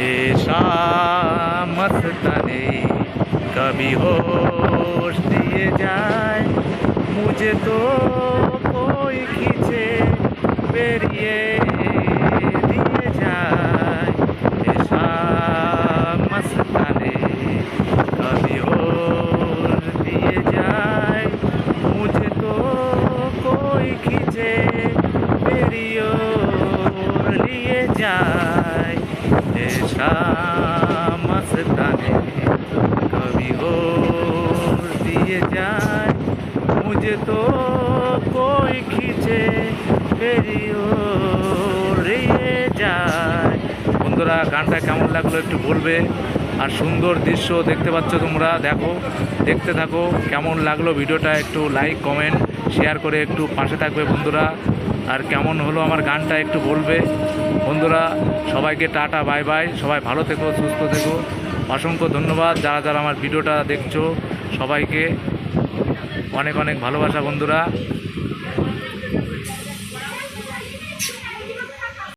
ऐसा मस्ताने कभी होश दिए जाए मुझे तो कोई खींचे बेरिए दिए जाए ऐसा मस्ताने कभी होश दिए जाए मुझे तो कोई खींचे मेरी ओर लिए जाए মস্তানে কবি ও দিয়ে যায়, মুঝে তো কই খিচে ফেরিও রে যায়। বন্ধুরা, গানটা কেমন লাগল একটু বলবে? আর সুন্দর দৃশ্য দেখতে পাচ্ছ তোমরা। দেখো, দেখতে থাকো কেমন লাগল ভিডিওটা। একটু লাইক কমেন্ট শেয়ার করে একটু পাশে থাকবে বন্ধুরা। আর কেমন হলো আমার গানটা একটু বলবে। বন্ধুরা, সবাইকে টাটা বাই বাই সবাই ভালো থেকো, সুস্থ থেকো। অসংখ্য ধন্যবাদ যারা যারা আমার ভিডিওটা দেখছ। সবাইকে অনেক অনেক ভালোবাসা বন্ধুরা।